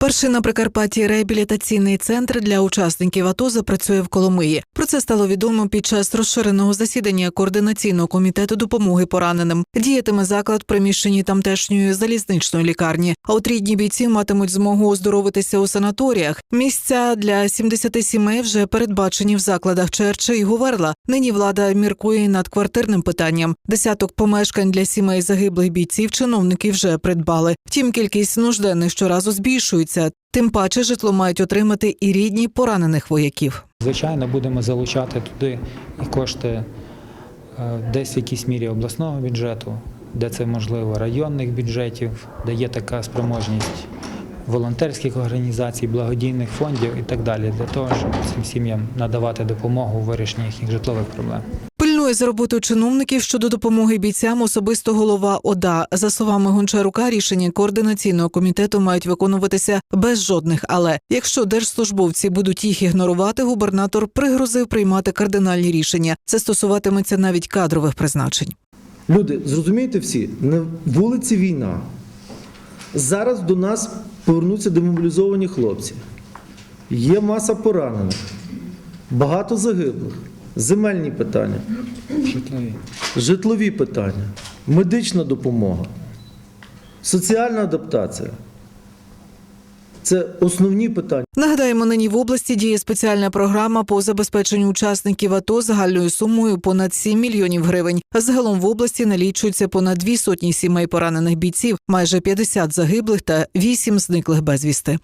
Перший на Прикарпатті реабілітаційний центр для учасників АТО запрацює в Коломиї. Про це стало відомо під час розширеного засідання координаційного комітету допомоги пораненим. Діятиме заклад в приміщенні тамтешньої залізничної лікарні. А от рідні бійці матимуть змогу оздоровитися у санаторіях. Місця для 70 сімей вже передбачені в закладах Черча і Говерла. Нині влада міркує над квартирним питанням. Десяток помешкань для сімей загиблих бійців чиновники вже придбали. Втім, кількість нужденних щоразу збільшується. Тим паче житло мають отримати і рідні поранених вояків. Звичайно, будемо залучати туди і кошти е, десь в якійсь мірі обласного бюджету, де це можливо, районних бюджетів, де є така спроможність волонтерських організацій, благодійних фондів і так далі, для того, щоб цим сім'ям надавати допомогу у вирішенні їхніх житлових проблем. Пильнує за роботою чиновників щодо допомоги бійцям особисто голова ОДА. За словами Гончарука, рішення координаційного комітету мають виконуватися без жодних. Але якщо держслужбовці будуть їх ігнорувати, губернатор пригрозив приймати кардинальні рішення. Це стосуватиметься навіть кадрових призначень. Люди, зрозумієте всі, на вулиці війна. Зараз до нас повернуться демобілізовані хлопці. Є маса поранених, багато загиблих, земельні питання, житлові житлові питання, медична допомога, соціальна адаптація. Це основні питання. Нагадаємо, нині в області діє спеціальна програма по забезпеченню учасників АТО загальною сумою понад 7 мільйонів гривень. Загалом в області налічується понад дві сотні сімей поранених бійців, майже 50 загиблих та 8 зниклих безвісти.